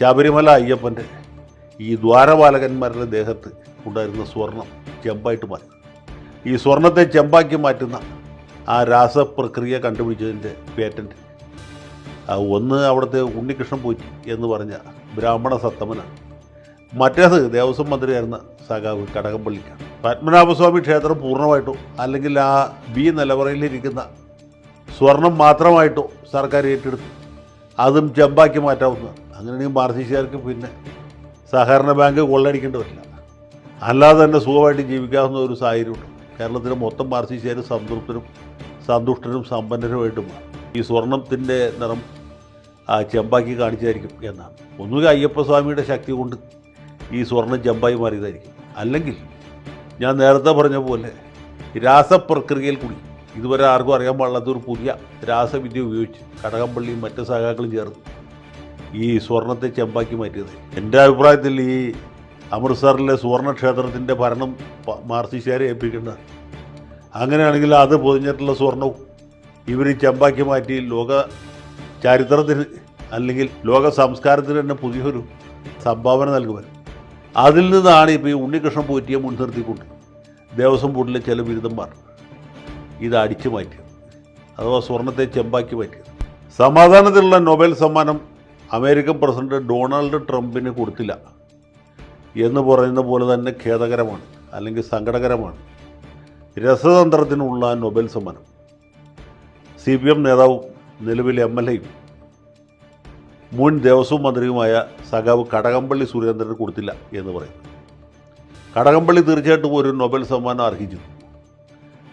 ശബരിമല അയ്യപ്പന്റെ ഈ ദ്വാരപാലകന്മാരുടെ ദേഹത്ത് ഉണ്ടായിരുന്ന സ്വർണം ചെമ്പായിട്ട് മാറി ഈ സ്വർണത്തെ ചെമ്പാക്കി മാറ്റുന്ന ആ രാസപ്രക്രിയ കണ്ടുപിടിച്ചതിന്റെ പേറ്റന്റ്. ഒന്ന് അവിടുത്തെ ഉണ്ണികൃഷ്ണൻ പോറ്റി എന്ന് പറഞ്ഞ ബ്രാഹ്മണ സത്തമനാണ്. മറ്റേത് ദേവസ്വം മന്ത്രിയായിരുന്ന സഖാവ് കടകംപള്ളിക്കാണ്. പത്മനാഭസ്വാമി ക്ഷേത്രം പൂർണമായിട്ടോ അല്ലെങ്കിൽ ആ ബി നിലവറയിലിരിക്കുന്ന സ്വർണം മാത്രമായിട്ടോ സർക്കാർ ഏറ്റെടുത്തു. അതും ചെമ്പാക്കി മാറ്റാവുന്നതാണ്. അങ്ങനെയാണെങ്കിൽ മാർസിസ്റ്റുകാർക്ക് പിന്നെ സഹകരണ ബാങ്ക് കൊള്ളടിക്കേണ്ടി വരില്ല. അല്ലാതെ തന്നെ സുഖമായിട്ട് ജീവിക്കാവുന്ന ഒരു സാഹചര്യമുണ്ട്. കേരളത്തിലെ മൊത്തം മാർസിസ്റ്റുകാർ സംതൃപ്തരും സന്തുഷ്ടരും സമ്പന്നരുമായിട്ട് മാറും. ഈ സ്വർണത്തിന്റെ നിറം ചെമ്പാക്കി കാണിച്ചായിരിക്കും എന്നാണ്. ഒന്നുകിൽ അയ്യപ്പസ്വാമിയുടെ ശക്തി കൊണ്ട് ഈ സ്വർണം ചെമ്പായി മാറിയതായിരിക്കും. അല്ലെങ്കിൽ ഞാൻ നേരത്തെ പറഞ്ഞ പോലെ രാസപ്രക്രിയയിൽ കൂടി ഇതുവരെ ആർക്കും അറിയാൻ പാടില്ലാത്ത ഒരു പുതിയ രാസവിദ്യ ഉപയോഗിച്ച് കടകംപള്ളിയും മറ്റ് സഹാക്കളും ചേർന്ന് ഈ സ്വർണത്തെ ചെമ്പാക്കി മാറ്റിയത്. എന്റെ അഭിപ്രായത്തിൽ ഈ അമൃത്സറിലെ സുവർണ ക്ഷേത്രത്തിന്റെ ഭരണം പ- ഏൽപ്പിക്കേണ്ടത് അങ്ങനെയാണെങ്കിൽ അത് പൊതിഞ്ഞിട്ടുള്ള സ്വർണവും ഇവർ ചെമ്പാക്കി മാറ്റി ലോക ചരിത്രത്തിന് അല്ലെങ്കിൽ ലോക സംസ്കാരത്തിന് തന്നെ പുതിയൊരു സംഭാവന നൽകുവാൻ. അതിൽ നിന്നാണ് ഇപ്പോൾ ഈ ഉണ്ണികൃഷ്ണൻ പോറ്റിയെ മുൻനിർത്തിക്കൊണ്ട് ദേവസ്വം ബോർഡിലെ ചില ബിരുദന്മാർ. ഇത് അടിച്ചു മാറ്റിയത് അഥവാ സ്വർണത്തെ ചെമ്പാക്കി മാറ്റിയത് സമാധാനത്തിലുള്ള നൊബേൽ സമ്മാനം അമേരിക്കൻ പ്രസിഡന്റ് ഡൊണാൾഡ് ട്രംപിന് കൊടുത്തില്ല. എന്ന് പറയുന്ന പോലെ തന്നെ ഖേദകരമാണ് അല്ലെങ്കിൽ സങ്കടകരമാണ്. രസതന്ത്രത്തിനുള്ള നൊബേൽ സമ്മാനം. സി പി എം നേതാവും നിലവിലെ എം എൽ എയും. മുൻ ദേവസ്വം മന്ത്രിയുമായ സഖാവ് കടകംപള്ളി സുരേന്ദ്രന് കൊടുത്തില്ല എന്ന് പറയുന്നു. കടകംപള്ളി തീർച്ചയായിട്ടും ഒരു നൊബേൽ സമ്മാനം അർഹിച്ചു.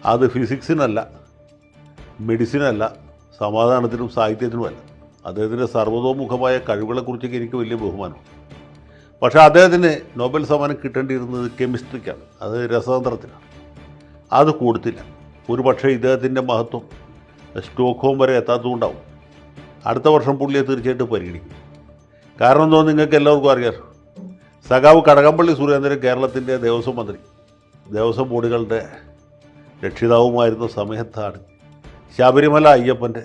അത് ഫിസിക്സിനല്ല മെഡിസിനല്ല സമാധാനത്തിനും സാഹിത്യത്തിനുമല്ല. അദ്ദേഹത്തിന്റെ സർവതോമുഖമായ കഴിവുകളെക്കുറിച്ചൊക്കെ എനിക്ക് വലിയ ബഹുമാനം പക്ഷേ അദ്ദേഹത്തിന് നോബൽ സമ്മാനം കിട്ടേണ്ടിയിരുന്നത് കെമിസ്ട്രിക്കാണ്. അത് രസതന്ത്രത്തിനാണ്. അത് കൊടുത്തില്ല. ഒരു പക്ഷേ ഇദ്ദേഹത്തിന്റെ മഹത്വം സ്റ്റോക്ക്ഹോം വരെ എത്താത്തതുകൊണ്ടാവും. അടുത്ത വർഷം പുള്ളിയെ തീർച്ചയായിട്ടും പരിഗണിക്കും. കാരണം എന്തോ നിങ്ങൾക്ക് എല്ലാവർക്കും അറിയാം. സഖാവ് കടകംപള്ളി സുരേന്ദ്രൻ കേരളത്തിന്റെ ദേവസ്വം മന്ത്രി. ദേവസ്വം ബോർഡുകളുടെ രക്ഷിതാവുമായിരുന്ന സമയത്താണ് ശബരിമല അയ്യപ്പന്റെ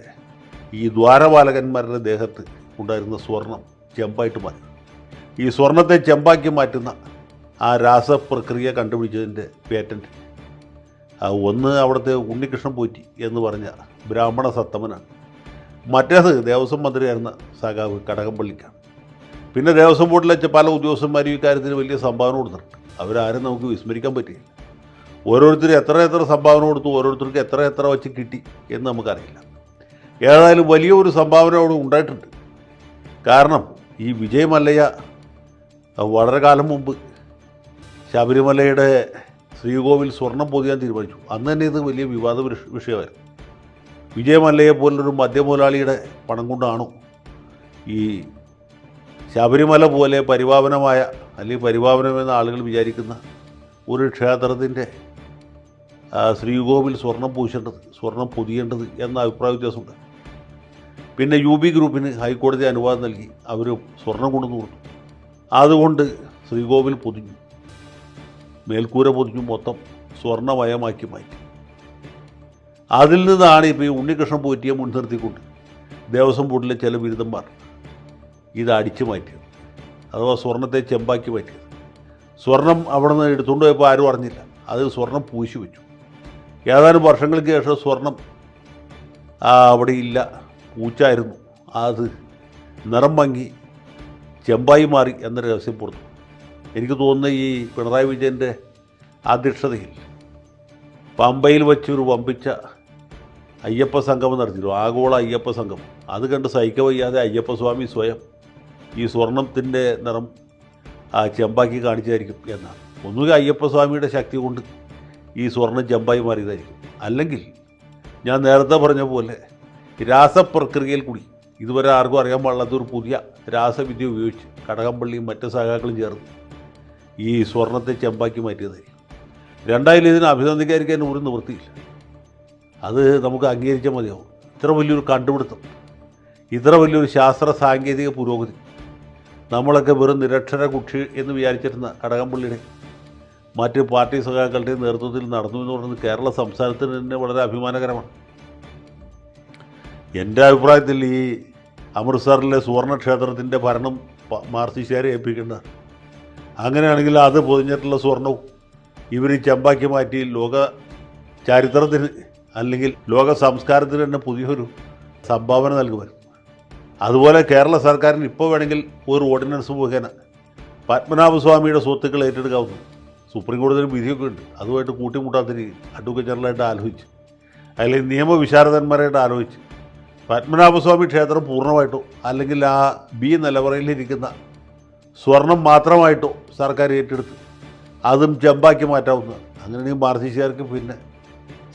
ഈ ദ്വാരപാലകന്മാരുടെ ദേഹത്ത് ഉണ്ടായിരുന്ന സ്വർണം ചെമ്പായിട്ട് മാറി. ഈ സ്വർണത്തെ ചെമ്പാക്കി മാറ്റുന്ന ആ രാസപ്രക്രിയ കണ്ടുപിടിച്ചതിന്റെ പേറ്റന്റ്. ഒന്ന് അവിടുത്തെ ഉണ്ണികൃഷ്ണൻ പോറ്റി എന്ന് പറഞ്ഞ ബ്രാഹ്മണ സത്തമനാണ്. മറ്റേത് ദേവസ്വം മന്ത്രിയായിരുന്ന സഖാവ് കടകംപള്ളിക്കാണ്. പിന്നെ ദേവസ്വം ബോർഡിലെ പല ഉദ്യോഗസ്ഥന്മാരും ഈ ഇക്കാര്യത്തിന് വലിയ സംഭാവന കൊടുത്തിട്ടുണ്ട്. അവരാരും നമുക്ക് വിസ്മരിക്കാൻ പറ്റില്ല. ഓരോരുത്തരും എത്ര എത്ര സംഭാവന കൊടുത്തു ഓരോരുത്തർക്ക് എത്ര എത്ര വെച്ച് കിട്ടി എന്ന് നമുക്കറിയില്ല. ഏതായാലും വലിയ ഒരു സംഭാവന അവിടെ ഉണ്ടായിട്ടുണ്ട്. കാരണം ഈ വിജയ് മല്ലയ്യ വളരെ കാലം മുമ്പ് ശബരിമലയുടെ ശ്രീകോവിൽ സ്വർണം പൊതിയാൻ തീരുമാനിച്ചു. അന്ന് തന്നെ ഇത് വലിയ വിവാദ വിഷ- വിഷയമായിരുന്നു. വിജയ് മല്ലയെ പോലൊരു മദ്യമുതലാളിയുടെ പണം കൊണ്ടാണോ ഈ ശബരിമല പോലെ പരിപാവനമായ അല്ലെങ്കിൽ പരിപാവനമെന്ന് ആളുകൾ വിചാരിക്കുന്ന ഒരു ക്ഷേത്രത്തിന്റെ ശ്രീകോവിൽ സ്വർണം പൂശേണ്ടത് സ്വർണം പൊതിയേണ്ടത് എന്ന അഭിപ്രായ വ്യത്യാസമുണ്ട്. പിന്നെ യു ബി ഗ്രൂപ്പിന് ഹൈക്കോടതി അനുവാദം നൽകി അവർ സ്വർണം കൊണ്ടു കൊടുത്തു. അതുകൊണ്ട് ശ്രീകോവിൽ പൊതിഞ്ഞു. മേൽക്കൂര പൊതിഞ്ഞു മൊത്തം സ്വർണമയമാക്കി മാറ്റി. അതിൽ നിന്നാണ് ഇപ്പോൾ ഈ ഉണ്ണികൃഷ്ണൻ പോറ്റിയെ മുൻനിർത്തിക്കൊണ്ട് ദേവസ്വം ബോർഡിലെ ചില ബിരുദന്മാർ ഇത് അടിച്ചു മാറ്റിയത് അഥവാ സ്വർണത്തെ ചെമ്പാക്കി മാറ്റിയത്. സ്വർണം അവിടെ നിന്ന് എടുത്തുകൊണ്ട് പോയപ്പോൾ ആരും അറിഞ്ഞില്ല. അത് സ്വർണം പൂശി വെച്ചു. ഏതാനും വർഷങ്ങൾക്ക് ശേഷം സ്വർണം അവിടെ ഇല്ല. പൂച്ചായിരുന്നു. അത് നിറം ഭംഗി ചെമ്പായി മാറി എന്ന രഹസ്യം പുറത്തു. എനിക്ക് തോന്നുന്ന ഈ പിണറായി വിജയന്റെ അധ്യക്ഷതയിൽ പമ്പയിൽ വെച്ചൊരു വമ്പിച്ച അയ്യപ്പ സംഗമം നടത്തിയിരുന്നു ആഗോള അയ്യപ്പ സംഗമം. അത് കണ്ട് സഹിക്ക വയ്യാതെ അയ്യപ്പസ്വാമി സ്വയം ഈ സ്വർണത്തിന്റെ നിറം ചെമ്പാക്കി കാണിച്ചായിരിക്കും എന്നാണ്. ഒന്നുകിൽ അയ്യപ്പസ്വാമിയുടെ ശക്തി കൊണ്ട് ഈ സ്വർണം ചെമ്പായി മാറിയതായിരിക്കും. അല്ലെങ്കിൽ ഞാൻ നേരത്തെ പറഞ്ഞ പോലെ രാസപ്രക്രിയയിൽ കൂടി ഇതുവരെ ആർക്കും അറിയാൻ പാടില്ലാത്ത ഒരു പുതിയ രാസവിദ്യ ഉപയോഗിച്ച് കടകംപള്ളിയും മറ്റ് സഹാക്കളും ചേർന്ന് ഈ സ്വർണത്തെ ചെമ്പാക്കി മാറ്റിയതായിരിക്കും. രണ്ടായാലും ഇതിനെ അഭിനന്ദിക്കാതിരിക്കാൻ ഒരു നിവൃത്തിയില്ല. അത് നമുക്ക് അംഗീകരിച്ചാൽ മതിയാവും. ഇത്ര വലിയൊരു കണ്ടുപിടുത്തം ഇത്ര വലിയൊരു ശാസ്ത്ര സാങ്കേതിക പുരോഗതി നമ്മളൊക്കെ വെറും നിരക്ഷര കുക്ഷി എന്ന് വിചാരിച്ചിരുന്ന കടകംപള്ളിയുടെ മറ്റ് പാർട്ടി സഖാക്കളുടെയും നേതൃത്വത്തിൽ നടന്നു എന്ന് പറയുന്നത് കേരള സംസ്ഥാനത്തിന് തന്നെ വളരെ അഭിമാനകരമാണ്. എന്റെ അഭിപ്രായത്തിൽ ഈ അമൃത്സറിലെ സുവർണ ക്ഷേത്രത്തിന്റെ ഭരണം പ- ഏൽപ്പിക്കേണ്ട. അങ്ങനെയാണെങ്കിൽ അത് പൊതിഞ്ഞിട്ടുള്ള സ്വർണവും ഇവർ ചെമ്പാക്കി മാറ്റി ലോക ചരിത്രത്തിന് അല്ലെങ്കിൽ ലോക സംസ്കാരത്തിന് തന്നെ പുതിയൊരു സംഭാവന നൽകുവാൻ. അതുപോലെ കേരള സർക്കാരിന് ഇപ്പോൾ വേണമെങ്കിൽ ഒരു ഓർഡിനൻസ് മുഖേന പത്മനാഭസ്വാമിയുടെ സ്വത്തുക്കൾ ഏറ്റെടുക്കാവുന്നു സുപ്രീം കോടതിയിൽ വിധിയൊക്കെ ഉണ്ട്. അതുമായിട്ട് കൂട്ടിമുട്ടാത്ത രീതിയിൽ അഡ്വക്കേറ്റ് ജനറലായിട്ട് ആലോചിച്ച് അല്ലെങ്കിൽ നിയമവിശാരദന്മാരായിട്ട് ആലോചിച്ച് പത്മനാഭസ്വാമി ക്ഷേത്രം പൂർണമായിട്ടോ അല്ലെങ്കിൽ ആ ബി നിലവറയിലിരിക്കുന്ന സ്വർണം മാത്രമായിട്ടോ സർക്കാർ ഏറ്റെടുത്ത് അതും ചെമ്പാക്കി മാറ്റാവുന്നതാണ് അങ്ങനെയാണെങ്കിൽ മാർസിസ്റ്റുകാർക്ക് പിന്നെ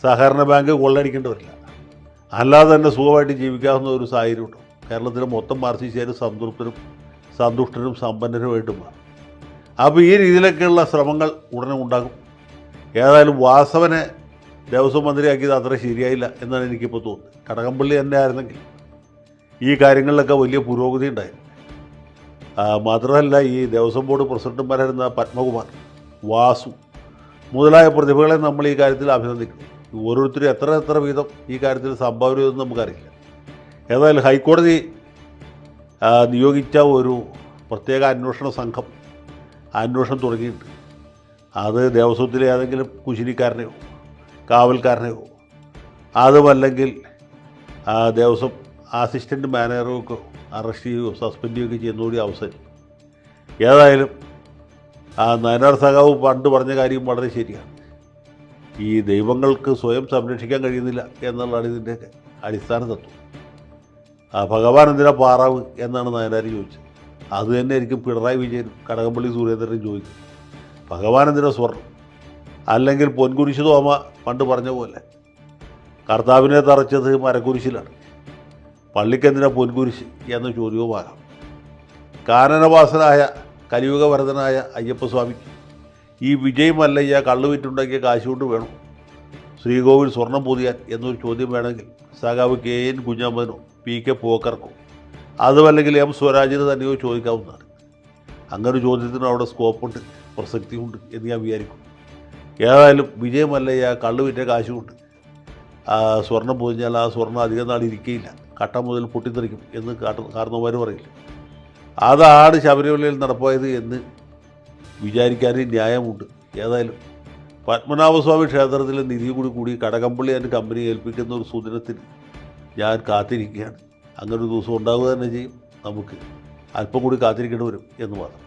സഹകരണ ബാങ്ക് കൊള്ളടിക്കേണ്ടി വരില്ല. അല്ലാതെ തന്നെ സുഖമായിട്ട് ജീവിക്കാവുന്ന ഒരു സാഹചര്യം ഉണ്ടോ? കേരളത്തിലെ മൊത്തം മാർസിസ്റ്റുകാർ സംതൃപ്തരും സന്തുഷ്ടരും സമ്പന്നരുമായിട്ട് മാറും. അപ്പോൾ ഈ രീതിയിലൊക്കെയുള്ള ശ്രമങ്ങൾ ഉടനെ ഉണ്ടാകും. ഏതായാലും വാസവനെ ദേവസ്വം മന്ത്രിയാക്കിയത് അത്ര ശരിയായില്ല എന്നാണ് എനിക്കിപ്പോൾ തോന്നുന്നത്. കടകംപള്ളി തന്നെ ആയിരുന്നെങ്കിൽ ഈ കാര്യങ്ങളിലൊക്കെ വലിയ പുരോഗതി ഉണ്ടായിരുന്നു. മാത്രമല്ല ഈ ദേവസ്വം ബോർഡ് പ്രസിഡന്റുമാരായിരുന്ന പത്മകുമാർ വാസു മുതലായ പ്രതിഭകളെ നമ്മൾ ഈ കാര്യത്തിൽ അഭിനന്ദിക്കുന്നു. ഓരോരുത്തരും എത്ര എത്ര വീതം ഈ കാര്യത്തിൽ സംഭാവന ചെയ്തെന്ന് നമുക്കറിയില്ല. ഏതായാലും ഹൈക്കോടതി നിയോഗിച്ച ഒരു പ്രത്യേക അന്വേഷണ സംഘം അന്വേഷണം തുടങ്ങിയിട്ടുണ്ട്. അത് ദേവസ്വത്തിലെ ഏതെങ്കിലും കുശിനിക്കാരനെയോ കാവൽക്കാരനെയോ അതുമല്ലെങ്കിൽ ദേവസ്വം അസിസ്റ്റന്റ് മാനേജറൊക്കെ അറസ്റ്റ് ചെയ്യുകയോ സസ്പെൻഡ് ചെയ്യുകയോ ചെയ്യുന്നതോടെ അവസരം. ഏതായാലും ആ നയനാർ സഖാവ് പണ്ട് പറഞ്ഞ കാര്യം വളരെ ശരിയാണ്. ഈ ദൈവങ്ങൾക്ക് സ്വയം സംരക്ഷിക്കാൻ കഴിയുന്നില്ല എന്നുള്ളതാണ് ഇതിന്റെയൊക്കെ അടിസ്ഥാന തത്വം. ആ ഭഗവാൻ എന്തിനാ പാറാവ് എന്നാണ് നയനാർ ചോദിച്ചത്. അത് തന്നെ ആയിരിക്കും പിണറായി വിജയൻ കടകംപള്ളി സുരേന്ദ്രനും ചോദിക്കും. ഭഗവാൻ എന്തിനാ സ്വർണം അല്ലെങ്കിൽ പൊൻകുരിശ് തോമ പണ്ട് പറഞ്ഞ പോലെ കർത്താവിനെ തറച്ചത് മരക്കുരിശിലാണ്. പള്ളിക്കെന്തിനാ പൊൻകുരിശ് എന്ന ചോദ്യവുമാകാം കാനനവാസനായ കലിയുഗവരതനായ അയ്യപ്പസ്വാമി ഈ വിജയ് മല്ലയ്യ കള്ളുവിറ്റുണ്ടാക്കിയ കാശുകൊണ്ട് വേണം? ശ്രീകോവിൽ സ്വർണം പൊതിയാൻ എന്നൊരു ചോദ്യം വേണമെങ്കിൽ സഖാവ് കെ എൻ കുഞ്ഞമ്മനോ പി കെ പോക്കർക്കോ അതുമല്ലെങ്കിൽ എം സ്വരാജിന് തന്നെയോ ചോദിക്കാവുന്നതാണ്. അങ്ങനെ ഒരു ചോദ്യത്തിന് അവിടെ സ്കോപ്പുണ്ട് പ്രസക്തിയുണ്ട് എന്ന് ഞാൻ വിചാരിക്കും. ഏതായാലും വിജയമല്ലയ്യ കള്ളു വിറ്റ കാശുമുണ്ട്. സ്വർണം പൊതിഞ്ഞാൽ ആ സ്വർണം അധികം നാൾ ഇരിക്കുകയില്ല കട്ട മുതൽ പൊട്ടിത്തെറിക്കും എന്ന് കാട്ട കാരണവന്മാർ പറയില്ല. അതാണ് ശബരിമലയിൽ നടപ്പായത് എന്ന് വിചാരിക്കാനും ന്യായമുണ്ട്. ഏതായാലും പത്മനാഭസ്വാമി ക്ഷേത്രത്തിലെ നിധി കൂടി കൂടി കടകമ്പള്ളി അതിന്റെ കമ്പനി ഏൽപ്പിക്കുന്ന ഒരു സുദിനത്തിന് ഞാൻ കാത്തിരിക്കുകയാണ്. അങ്ങനെ ഒരു ദിവസം ഉണ്ടാവുക തന്നെ ചെയ്യും. നമുക്ക് അല്പം കൂടി കാത്തിരിക്കേണ്ടി വരും എന്ന് മാത്രം.